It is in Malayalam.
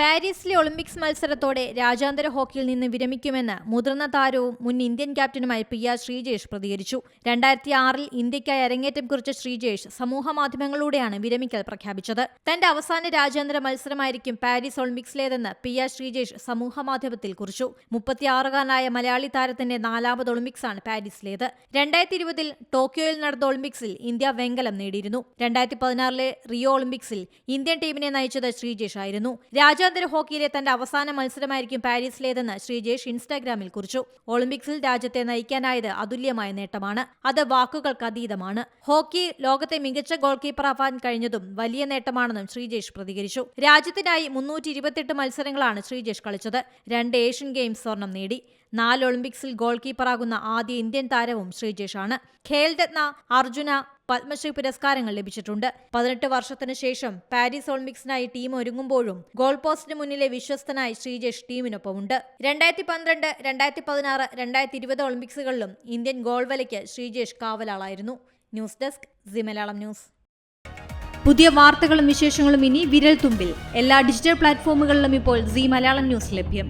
പാരീസിലെ ഒളിമ്പിക്സ് മത്സരത്തോടെ രാജ്യാന്തര ഹോക്കിയിൽ നിന്ന് വിരമിക്കുമെന്ന് മുതിർന്ന താരവും മുൻ ഇന്ത്യൻ ക്യാപ്റ്റനുമായ പി ആർ ശ്രീജേഷ് പ്രതികരിച്ചു. രണ്ടായിരത്തി ആറിൽ ഇന്ത്യയ്ക്കായി അരങ്ങേറ്റം കുറിച്ച ശ്രീജേഷ് സമൂഹ മാധ്യമങ്ങളിലൂടെയാണ് വിരമിക്കൽ പ്രഖ്യാപിച്ചത്. തന്റെ അവസാന രാജ്യാന്തര മത്സരമായിരിക്കും പാരീസ് ഒളിമ്പിക്സിലേതെന്ന് പി ആർ ശ്രീജേഷ് സമൂഹ മാധ്യമത്തിൽ കുറിച്ചു. മുപ്പത്തിയാറുകാരനായ മലയാളി താരത്തിന്റെ നാലാമത് ഒളിമ്പിക്സാണ് പാരീസിലേത്. രണ്ടായിരത്തി ഇരുപതിൽ ടോക്കിയോയിൽ നടന്ന ഒളിമ്പിക്സിൽ ഇന്ത്യ വെങ്കലം നേടിയിരുന്നു. രണ്ടായിരത്തി പതിനാറിലെ റിയോ ഒളിമ്പിക്സിൽ ഇന്ത്യൻ ടീമിനെ നയിച്ചത് ശ്രീജേഷ് ആയിരുന്നു. രാജ്യാന്തര ഹോക്കിയിലെ തന്റെ അവസാന മത്സരമായിരിക്കും പാരീസിലേതെന്ന് ശ്രീജേഷ് ഇൻസ്റ്റാഗ്രാമിൽ കുറിച്ചു. ഒളിമ്പിക്സിൽ രാജ്യത്തെ നയിക്കാനായത് അതുല്യമായ നേട്ടമാണ്. അത് വാക്കുകൾക്ക് അതീതമാണ്. ഹോക്കി ലോകത്തെ മികച്ച ഗോൾ കീപ്പറാവാൻ കഴിഞ്ഞതും വലിയ നേട്ടമാണെന്നും ശ്രീജേഷ് പ്രതികരിച്ചു. രാജ്യത്തിനായി മുന്നൂറ്റി ഇരുപത്തെട്ട് മത്സരങ്ങളാണ് ശ്രീജേഷ് കളിച്ചത്. രണ്ട് ഏഷ്യൻ ഗെയിംസ് സ്വർണം നേടി. നാല് ഒളിമ്പിക്സിൽ ഗോൾ കീപ്പറാകുന്ന ആദ്യ ഇന്ത്യൻ താരവും ശ്രീജേഷാണ്. ഖേൽരത്ന അർജുന പത്മശ്രീ പുരസ്കാരങ്ങൾ ലഭിച്ചിട്ടുണ്ട്. പതിനെട്ട് വർഷത്തിനു ശേഷം പാരീസ് ഒളിമ്പിക്സിനായി ടീം ഒരുങ്ങുമ്പോഴും ഗോൾ പോസ്റ്റിന് മുന്നിലെ വിശ്വസ്തനായി ശ്രീജേഷ് ടീമിനൊപ്പമുണ്ട്. രണ്ടായിരത്തി പന്ത്രണ്ട് രണ്ടായിരത്തി പതിനാറ് രണ്ടായിരത്തി ഇരുപത് ഒളിമ്പിക്സുകളിലും ഇന്ത്യൻ ഗോൾ വലയ്ക്ക് Sreejesh കാവലാളായിരുന്നു. News desk Zee Malayalam news. പുതിയ വാർത്തകളും വിശേഷങ്ങളും ഇനി വിരൽ തുമ്പിൽ എല്ലാ ഡിജിറ്റൽ പ്ലാറ്റ്ഫോമുകളിലും ഇപ്പോൾ സി മലയാളം ന്യൂസ് ലഭ്യം.